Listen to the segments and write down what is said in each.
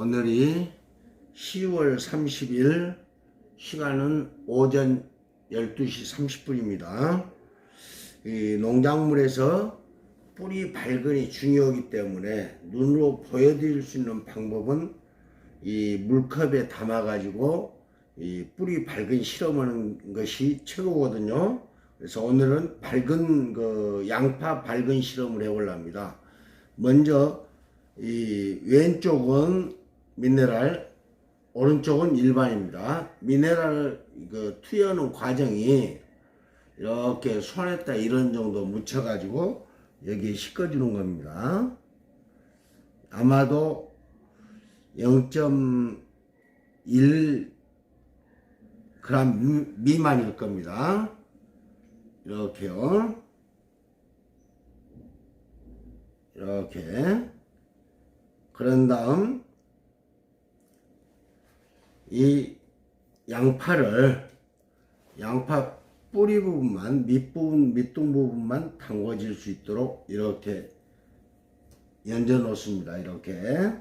오늘이 10월 30일 시간은 오전 12시 30분입니다. 이 농작물에서 뿌리 발근이 중요하기 때문에 눈으로 보여드릴 수 있는 방법은 이 물컵에 담아 가지고 이 뿌리 밝은 실험하는 것이 최고거든요. 그래서 오늘은 밝은 그 양파 밝은 실험을 해보랍니다. 먼저 이 왼쪽은 미네랄, 오른쪽은 일반입니다. 미네랄 그 투여하는 과정이 이렇게 손에다 이런 정도 묻혀가지고 여기에 씻어주는 겁니다. 아마도 0.1 그람 미만일 겁니다. 이렇게요. 이렇게. 그런 다음, 이 양파를, 양파 뿌리 부분만, 밑부분, 밑둥 부분만 담궈질 수 있도록 이렇게 연져 놓습니다. 이렇게.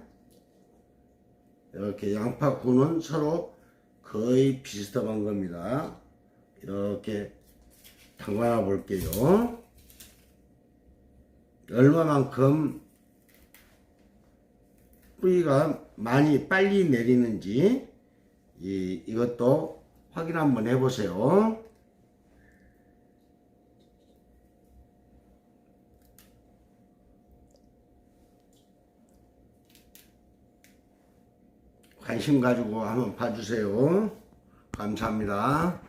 이렇게 양파 군은 서로 거의 비슷한 겁니다. 이렇게 담가놔 볼게요. 얼마만큼 뿌리가 많이 빨리 내리는지 이, 이것도 확인 한번 해보세요. 관심 가지고 한번 봐주세요. 감사합니다.